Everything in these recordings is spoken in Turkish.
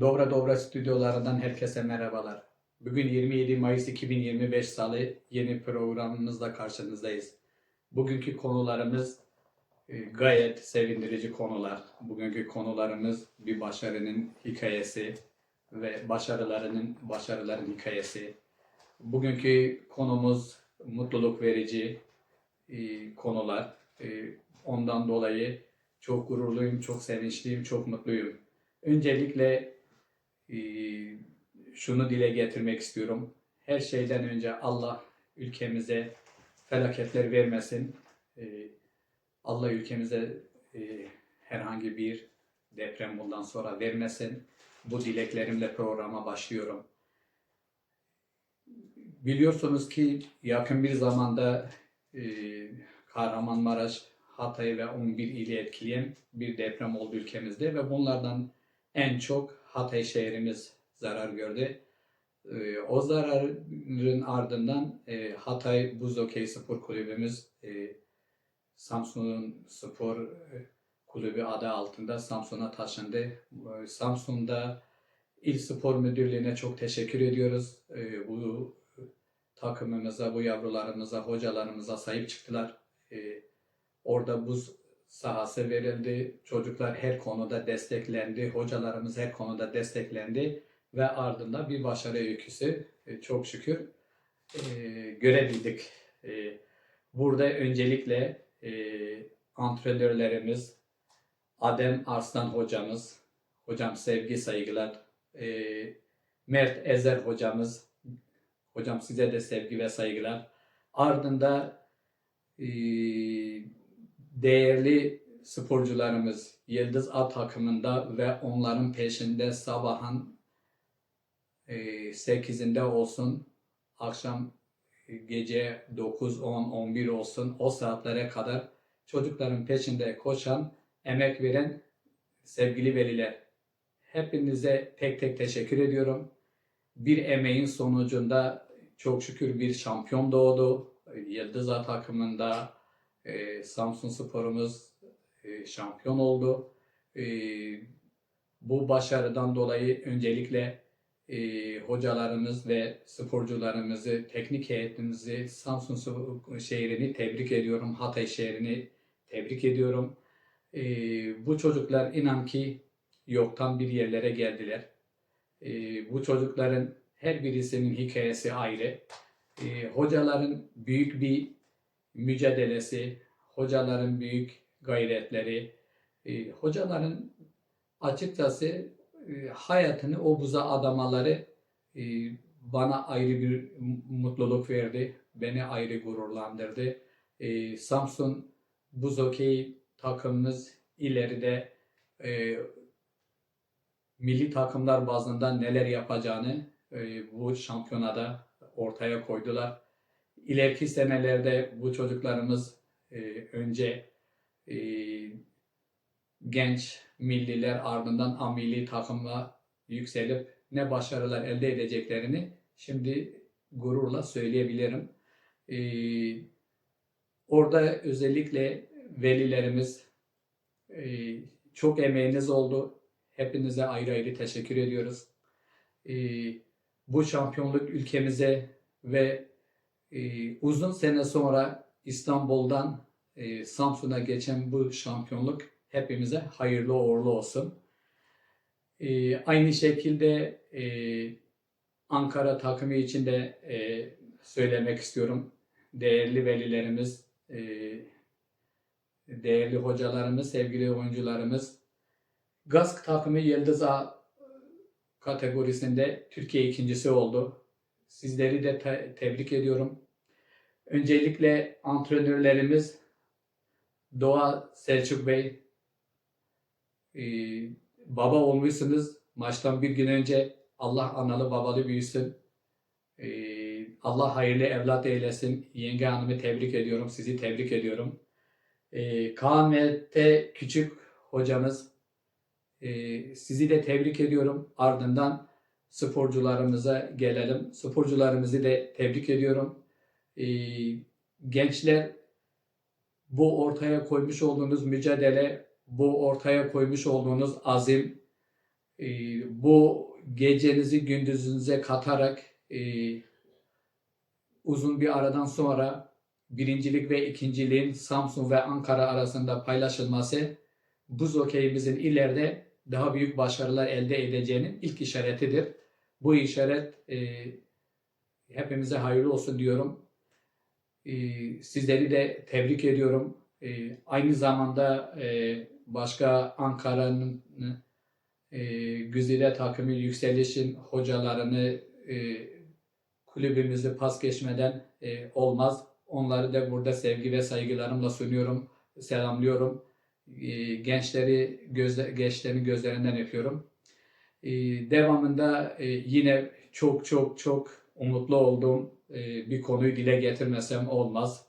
Dobra Dobra stüdyolarından herkese merhabalar. Bugün 27 Mayıs 2025 Salı yeni programımızla karşınızdayız. Bugünkü konularımız e, gayet sevindirici konular. Bugünkü konularımız bir başarının hikayesi ve başarılarının başarıların hikayesi. Bugünkü konumuz mutluluk verici e, konular. E, ondan dolayı çok gururluyum, çok sevinçliyim, çok mutluyum. Öncelikle şunu dile getirmek istiyorum. Her şeyden önce Allah ülkemize felaketler vermesin. E, Allah ülkemize e, herhangi bir deprem bundan sonra vermesin. Bu dileklerimle programa başlıyorum. Biliyorsunuz ki yakın bir zamanda e, Kahramanmaraş, Hatay ve 11 ili etkileyen bir deprem oldu ülkemizde ve bunlardan en çok Hatay şehrimiz zarar gördü. Ee, o zararın ardından e, Hatay Buz Okey Spor Kulübümüz e, Samsun'un spor e, kulübü adı altında Samsun'a taşındı. E, Samsun'da İl Spor Müdürlüğü'ne çok teşekkür ediyoruz. E, bu takımımıza, bu yavrularımıza, hocalarımıza sahip çıktılar. E, orada buz sahası verildi. Çocuklar her konuda desteklendi. Hocalarımız her konuda desteklendi. Ve ardından bir başarı öyküsü e, çok şükür e, görebildik. E, burada öncelikle antrenörlerimiz Adem Arslan hocamız, hocam sevgi saygılar, Mert Ezer hocamız, hocam size de sevgi ve saygılar. Ardında değerli sporcularımız Yıldız A takımında ve onların peşinde sabahın e, 8'inde olsun, akşam e, gece 9, 10, 11 olsun o saatlere kadar çocukların peşinde koşan, emek veren sevgili veliler. Hepinize tek tek teşekkür ediyorum. Bir emeğin sonucunda çok şükür bir şampiyon doğdu. Yıldız A takımında e, Samsun Spor'umuz e, şampiyon oldu. E, bu başarıdan dolayı öncelikle e, hocalarımız ve sporcularımızı, teknik heyetimizi, Samsun şehrini tebrik ediyorum. Hatay şehrini tebrik ediyorum. E, bu çocuklar inan ki yoktan bir yerlere geldiler. E, bu çocukların her birisinin hikayesi ayrı. E, hocaların büyük bir mücadelesi, hocaların büyük gayretleri, e, hocaların açıkçası e, hayatını o buza adamaları e, bana ayrı bir mutluluk verdi. Beni ayrı gururlandırdı. E, Samsun Buz Okey takımımız ileride e, milli takımlar bazında neler yapacağını e, bu şampiyonada ortaya koydular. İleriki senelerde bu çocuklarımız e, önce e, genç milliler ardından A milli takımla yükselip ne başarılar elde edeceklerini şimdi gururla söyleyebilirim. E, orada özellikle velilerimiz e, çok emeğiniz oldu. Hepinize ayrı ayrı teşekkür ediyoruz. E, bu şampiyonluk ülkemize ve e, uzun sene sonra İstanbul'dan e, Samsun'a geçen bu şampiyonluk hepimize hayırlı uğurlu olsun. E, aynı şekilde e, Ankara takımı için de e, söylemek istiyorum. Değerli velilerimiz, e, değerli hocalarımız, sevgili oyuncularımız. GASK takımı Yıldız A kategorisinde Türkiye ikincisi oldu. Sizleri de te- tebrik ediyorum. Öncelikle antrenörlerimiz Doğa Selçuk Bey, e, baba olmuşsunuz. Maçtan bir gün önce Allah analı babalı büyüsün. E, Allah hayırlı evlat eylesin. Yenge hanımı tebrik ediyorum. Sizi tebrik ediyorum. E, Kaan ve T. Küçük hocamız e, sizi de tebrik ediyorum. Ardından sporcularımıza gelelim. Sporcularımızı da tebrik ediyorum. Ee, gençler bu ortaya koymuş olduğunuz mücadele, bu ortaya koymuş olduğunuz azim e, bu gecenizi gündüzünüze katarak e, uzun bir aradan sonra birincilik ve ikinciliğin Samsun ve Ankara arasında paylaşılması buz okeyimizin ileride daha büyük başarılar elde edeceğinin ilk işaretidir. Bu işaret e, hepimize hayırlı olsun diyorum. E, sizleri de tebrik ediyorum. E, aynı zamanda e, başka Ankara'nın e, Güzide takımı yükselişin hocalarını e, kulübümüzü pas geçmeden e, olmaz. Onları da burada sevgi ve saygılarımla sunuyorum, selamlıyorum. E, gençleri gözle, gençlerin gözlerinden öpüyorum. E, devamında e, yine çok çok çok umutlu olduğum e, bir konuyu dile getirmesem olmaz.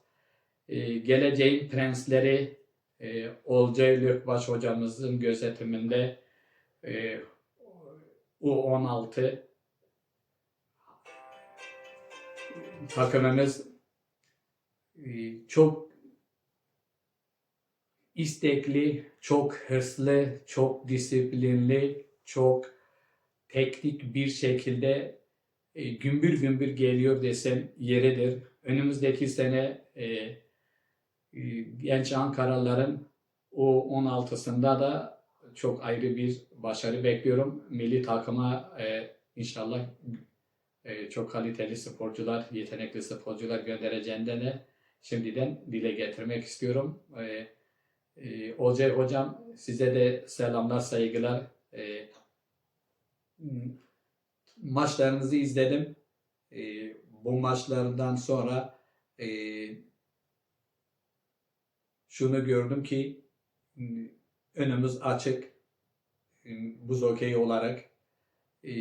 E, geleceğin prensleri e, Olcay Lökbaş hocamızın gözetiminde e, U16 takımımız e, çok istekli, çok hırslı, çok disiplinli, çok teknik bir şekilde e, gümbür gümbür geliyor desem yeridir. Önümüzdeki sene e, e, genç Ankaralıların o 16'sında da çok ayrı bir başarı bekliyorum. Milli takıma e, inşallah e, çok kaliteli sporcular, yetenekli sporcular göndereceğinden de şimdiden dile getirmek istiyorum. E, e, Olcay Hocam size de selamlar, saygılar. E, maçlarınızı izledim. E, bu maçlardan sonra e, şunu gördüm ki önümüz açık buz okey olarak e,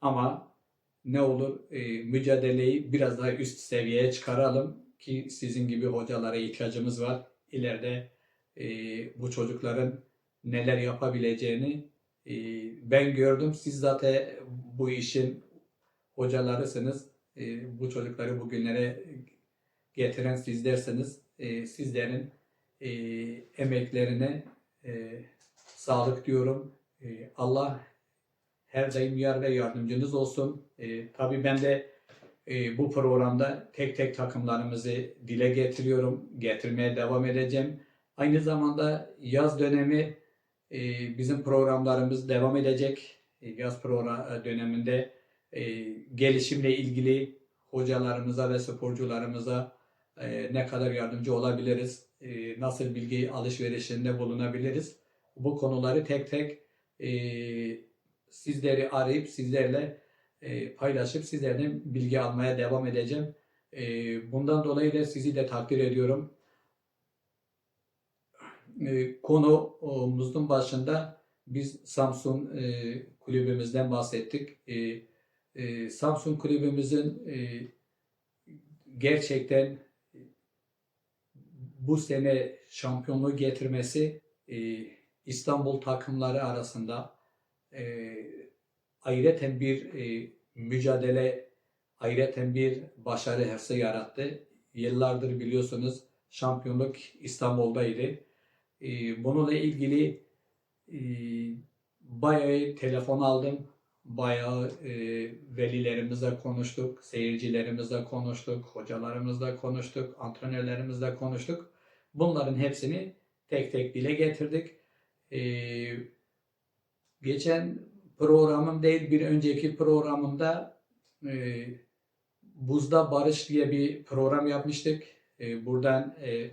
ama ne olur e, mücadeleyi biraz daha üst seviyeye çıkaralım ki sizin gibi hocalara ihtiyacımız var. İleride e, bu çocukların neler yapabileceğini e, ben gördüm. Siz zaten bu işin hocalarısınız. E, bu çocukları bugünlere getiren sizlersiniz. E, sizlerin e, emeklerine e, sağlık diyorum. Allah her daim yar ve yardımcınız olsun. Tabii ben de e, bu programda tek tek takımlarımızı dile getiriyorum. Getirmeye devam edeceğim. Aynı zamanda yaz dönemi bizim programlarımız devam edecek. E, yaz program döneminde e, gelişimle ilgili hocalarımıza ve sporcularımıza e, ne kadar yardımcı olabiliriz, e, nasıl bilgi alışverişinde bulunabiliriz. Bu konuları tek tek e, sizleri arayıp sizlerle e, paylaşıp sizlerden bilgi almaya devam edeceğim. E, bundan dolayı da sizi de takdir ediyorum. E, konumuzun başında biz Samsun e, kulübümüzden bahsettik. E, e, Samsun kulübümüzün e, gerçekten bu sene şampiyonluğu getirmesi e, İstanbul takımları arasında e, ayreten bir e, mücadele, ayreten bir başarı hırsı yarattı. Yıllardır biliyorsunuz şampiyonluk İstanbul'daydı. E, bununla ilgili e, bayağı telefon aldım. Bayağı e, velilerimizle konuştuk, seyircilerimizle konuştuk, hocalarımızla konuştuk, antrenörlerimizle konuştuk. Bunların hepsini tek tek dile getirdik. Ee, geçen programım değil bir önceki programımda e, Buzda Barış diye bir program yapmıştık. E, buradan e,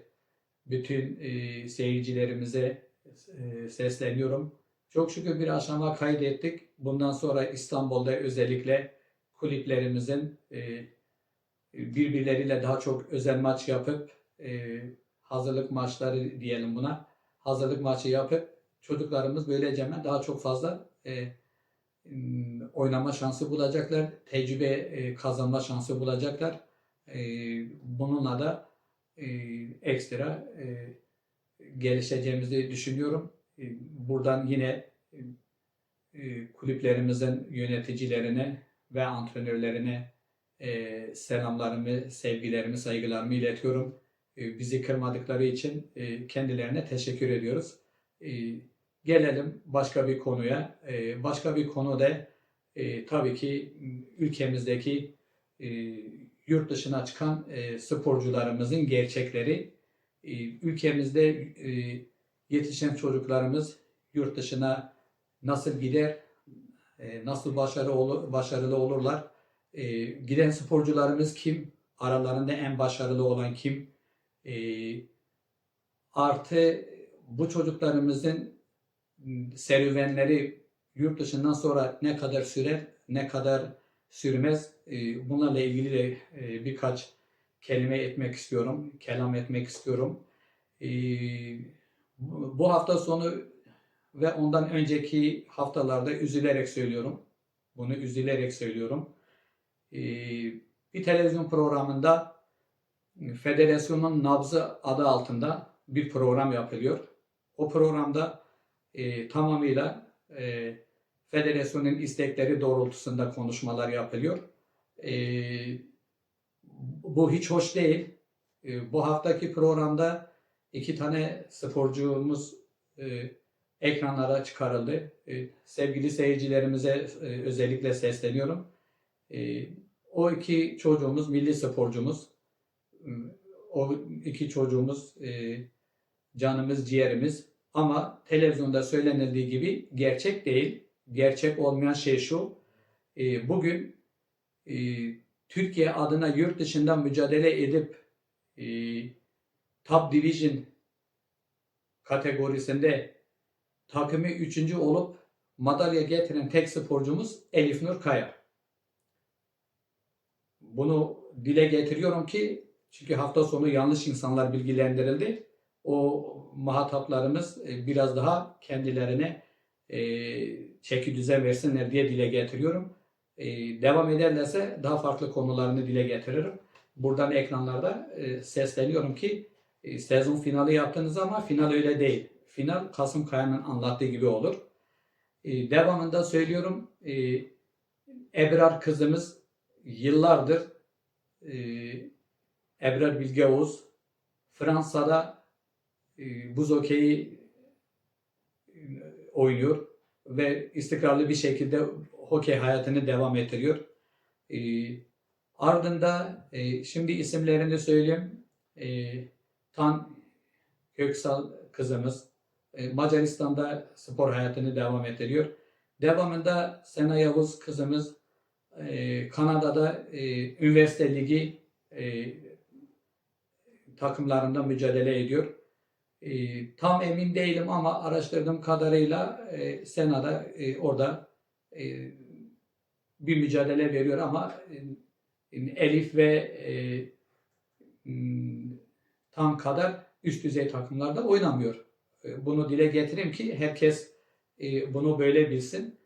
bütün e, seyircilerimize e, sesleniyorum. Çok şükür bir aşama kaydettik. Bundan sonra İstanbul'da özellikle kulüplerimizin e, birbirleriyle daha çok özel maç yapıp e, hazırlık maçları diyelim buna. Hazırlık maçı yapıp çocuklarımız böylece daha çok fazla e, oynama şansı bulacaklar. Tecrübe e, kazanma şansı bulacaklar. E, bununla da ekstra e, gelişeceğimizi düşünüyorum. E, buradan yine e, kulüplerimizin yöneticilerine ve antrenörlerine e, selamlarımı, sevgilerimi, saygılarımı iletiyorum. E, bizi kırmadıkları için e, kendilerine teşekkür ediyoruz. E, Gelelim başka bir konuya. Başka bir konu da e, tabii ki ülkemizdeki e, yurt dışına çıkan e, sporcularımızın gerçekleri. E, ülkemizde e, yetişen çocuklarımız yurt dışına nasıl gider, e, nasıl başarı olur, başarılı olurlar? E, giden sporcularımız kim? Aralarında en başarılı olan kim? E, artı bu çocuklarımızın serüvenleri yurt dışından sonra ne kadar sürer, ne kadar sürmez? E, bunlarla ilgili de e, birkaç kelime etmek istiyorum, kelam etmek istiyorum. E, bu bu hafta sonu ve ondan önceki haftalarda üzülerek söylüyorum. Bunu üzülerek söylüyorum. Ee, bir televizyon programında Federasyonun Nabzı adı altında bir program yapılıyor. O programda e, tamamıyla e, federasyonun istekleri doğrultusunda konuşmalar yapılıyor. E, bu hiç hoş değil. E, bu haftaki programda iki tane sporcumuz e, ekranlara çıkarıldı. E, sevgili seyircilerimize e, özellikle sesleniyorum. E, o iki çocuğumuz milli sporcumuz. E, O iki çocuğumuz e, canımız, ciğerimiz. Ama televizyonda söylenildiği gibi gerçek değil. Gerçek olmayan şey şu. e, bugün e, Türkiye adına yurt dışından mücadele edip e, Top Division kategorisinde takımı üçüncü olup madalya getiren tek sporcumuz Elif Nur Kaya. Bunu dile getiriyorum ki çünkü hafta sonu yanlış insanlar bilgilendirildi. O muhataplarımız e, biraz daha kendilerine e, çeki düzen versinler diye dile getiriyorum. E, devam ederlerse daha farklı konularını dile getiririm. Buradan ekranlarda e, sesleniyorum ki e, sezon finali yaptınız ama final öyle değil. Final Kasım Kaya'nın anlattığı gibi olur. E, devamında söylüyorum e, Ebrar kızımız yıllardır e, Ebrar Bilge Oğuz Fransa'da e, buz hokeyi e, oynuyor ve istikrarlı bir şekilde hokey hayatını devam ettiriyor. E, ardında e, şimdi isimlerini söyleyeyim. E, Tan Köksal kızımız e, Macaristan'da spor hayatını devam ettiriyor. Devamında Sena Yavuz kızımız e, Kanada'da e, üniversite ligi e, takımlarında mücadele ediyor. E, tam emin değilim ama araştırdığım kadarıyla e, Sena'da e, orada e, bir mücadele veriyor ama e, Elif ve e, m, tam kadar üst düzey takımlarda oynamıyor. E, Bunu dile getireyim ki herkes e, bunu böyle bilsin.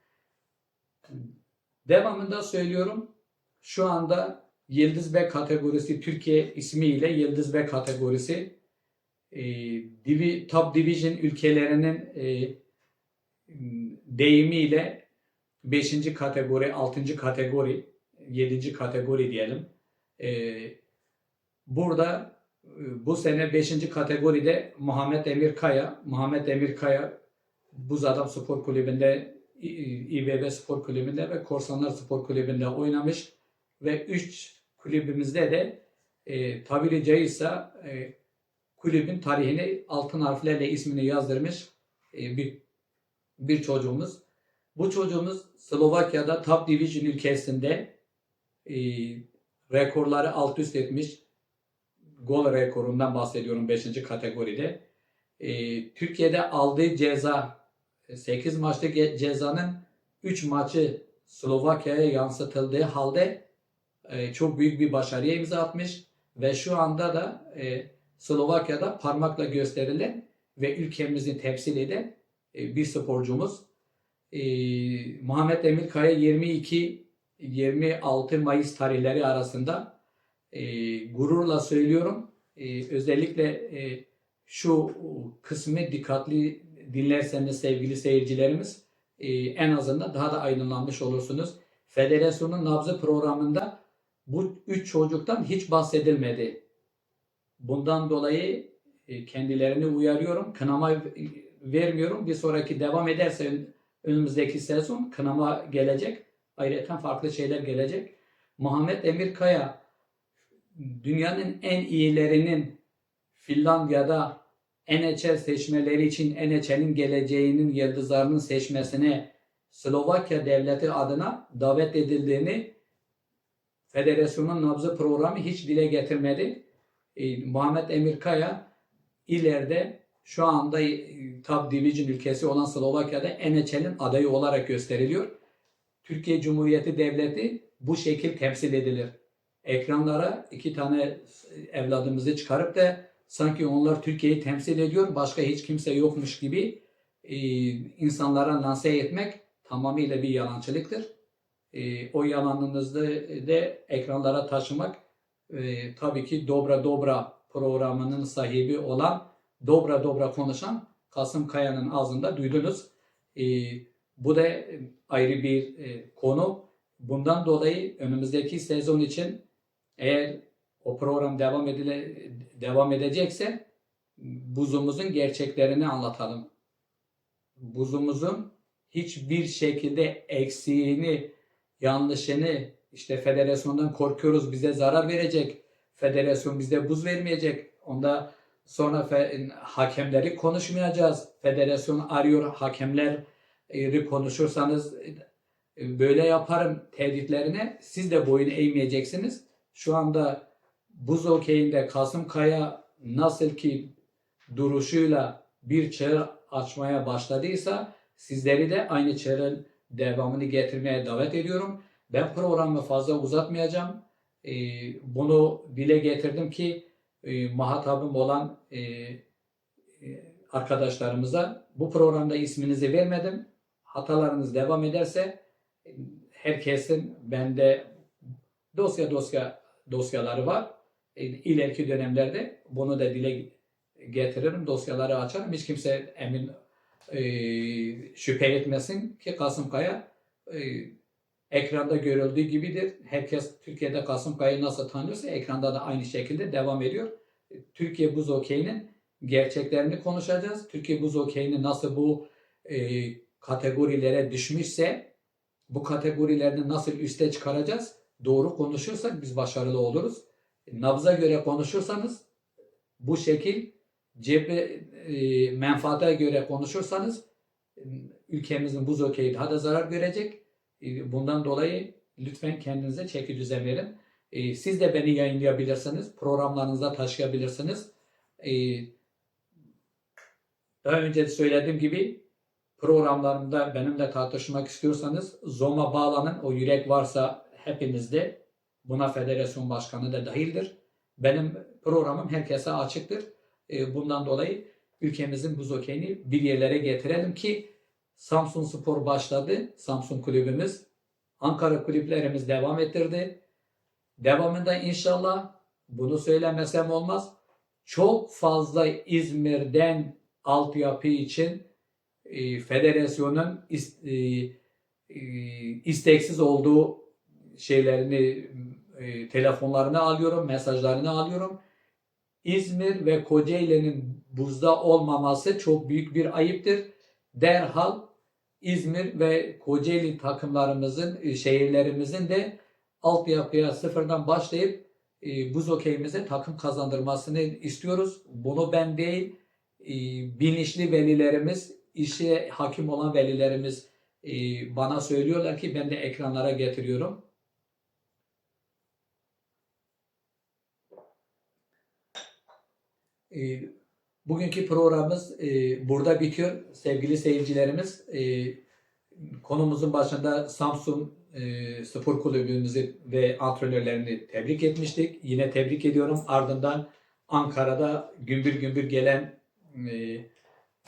Devamında söylüyorum. Şu anda Yıldız B kategorisi Türkiye ismiyle Yıldız B kategorisi e, Top Division ülkelerinin e, deyimiyle 5. kategori, 6. kategori, 7. kategori diyelim. E, burada e, bu sene 5. kategoride Muhammed Emir Kaya, Muhammed Emir Kaya Buz Adam Spor Kulübü'nde, İBB Spor Kulübü'nde ve Korsanlar Spor Kulübü'nde oynamış ve 3 kulübümüzde de e, tabiri caizse e, kulübün tarihini altın harflerle ismini yazdırmış e, bir bir çocuğumuz. Bu çocuğumuz Slovakya'da Top Division ülkesinde e, rekorları alt üst etmiş. Gol rekorundan bahsediyorum 5. kategoride. E, Türkiye'de aldığı ceza 8 maçlık ge- cezanın 3 maçı Slovakya'ya yansıtıldığı halde e, çok büyük bir başarıya imza atmış ve şu anda da e, Slovakya'da parmakla gösterilen ve ülkemizi temsil eden e, bir sporcumuz. E, Muhammed Emir Kaya 22 26 Mayıs tarihleri arasında e, gururla söylüyorum. Özellikle şu kısmı dikkatli dinlerseniz sevgili seyircilerimiz en azından daha da aydınlanmış olursunuz. Federasyonun nabzı programında bu üç çocuktan hiç bahsedilmedi. Bundan dolayı e, kendilerini uyarıyorum. Kınama vermiyorum. Bir sonraki devam ederse ön- önümüzdeki sezon kınama gelecek. Ayrıca farklı şeyler gelecek. Muhammed Emir Kaya dünyanın en iyilerinin Finlandiya'da NHL seçmeleri için NHL'in geleceğinin yıldızlarının seçmesine Slovakya devleti adına davet edildiğini federasyonun nabzı programı hiç dile getirmedi. E, Muhammed Emir Kaya ileride şu anda e, Top Division ülkesi olan Slovakya'da NHL'in adayı olarak gösteriliyor. Türkiye Cumhuriyeti Devleti bu şekil temsil edilir. Ekranlara iki tane evladımızı çıkarıp da sanki onlar Türkiye'yi temsil ediyor, başka hiç kimse yokmuş gibi e, insanlara lanse etmek tamamıyla bir yalancılıktır. E, o yalanınızı da ekranlara taşımak e, tabii ki Dobra Dobra programının sahibi olan Dobra Dobra konuşan Kasım Kaya'nın ağzında duydunuz. E, bu da ayrı bir e, konu. Bundan dolayı önümüzdeki sezon için eğer o program devam edile devam edecekse buzumuzun gerçeklerini anlatalım. Buzumuzun hiçbir şekilde eksiğini, yanlışını işte federasyondan korkuyoruz bize zarar verecek. Federasyon bize buz vermeyecek. Onda sonra fe- hakemleri konuşmayacağız. Federasyon arıyor hakemleri konuşursanız e, böyle yaparım tehditlerine siz de boyun eğmeyeceksiniz. Şu anda buz okeyinde Kasım Kaya nasıl ki duruşuyla bir çığır açmaya başladıysa sizleri de aynı çığırın devamını getirmeye davet ediyorum. Ben programı fazla uzatmayacağım. Ee, bunu dile getirdim ki e, muhatabım olan e, e, arkadaşlarımıza bu programda isminizi vermedim. Hatalarınız devam ederse e, herkesin bende dosya dosya dosyaları var. E, ileriki dönemlerde bunu da dile getiririm. Dosyaları açarım. Hiç kimse emin e, şüphe etmesin ki Kasım Kaya e, ekranda görüldüğü gibidir. Herkes Türkiye'de Kasım Kaya'yı nasıl tanıyorsa ekranda da aynı şekilde devam ediyor. Türkiye Buz Okey'inin gerçeklerini konuşacağız. Türkiye Buz Okey'ini nasıl bu e, kategorilere düşmüşse bu kategorilerini nasıl üste çıkaracağız? Doğru konuşursak biz başarılı oluruz. Nabza göre konuşursanız bu şekil cebi e, menfaate göre konuşursanız ülkemizin buz okeyi daha da zarar görecek. E, bundan dolayı lütfen kendinize çeki düzen verin. E, siz de beni yayınlayabilirsiniz. Programlarınıza taşıyabilirsiniz. E, daha önce de söylediğim gibi programlarımda benimle tartışmak istiyorsanız Zoom'a bağlanın. O yürek varsa hepinizde buna federasyon başkanı da dahildir. Benim programım herkese açıktır. Bundan dolayı ülkemizin buz okeyini bir yerlere getirelim ki Samsun Spor başladı. Samsun kulübümüz. Ankara kulüplerimiz devam ettirdi. Devamında inşallah bunu söylemesem olmaz. Çok fazla İzmir'den altyapı için e, federasyonun is- e, e, isteksiz olduğu şeylerini e, telefonlarını alıyorum, mesajlarını alıyorum. İzmir ve Kocaeli'nin buzda olmaması çok büyük bir ayıptır. Derhal İzmir ve Kocaeli takımlarımızın, e, şehirlerimizin de altyapıya sıfırdan başlayıp e, buz okeyimize takım kazandırmasını istiyoruz. Bunu ben değil, e, bilinçli velilerimiz, işe hakim olan velilerimiz bana söylüyorlar ki ben de ekranlara getiriyorum. E, Bugünkü programımız e, burada bitiyor sevgili seyircilerimiz. E, konumuzun başında Samsun e, Spor Kulübümüzü ve antrenörlerini tebrik etmiştik. Yine tebrik ediyorum. Ardından Ankara'da gümbür gümbür gelen e,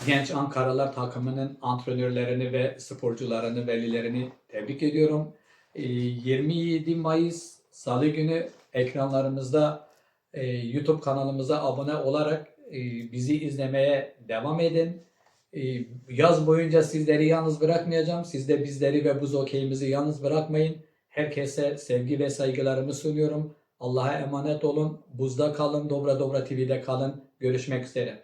genç Ankaralar takımının antrenörlerini ve sporcularını, velilerini tebrik ediyorum. E, 27 Mayıs Salı günü ekranlarımızda e, YouTube kanalımıza abone olarak bizi izlemeye devam edin. E, Yaz boyunca sizleri yalnız bırakmayacağım. Siz de bizleri ve buz okeyimizi yalnız bırakmayın. Herkese sevgi ve saygılarımı sunuyorum. Allah'a emanet olun. Buzda kalın. Dobra Dobra TV'de kalın. Görüşmek üzere.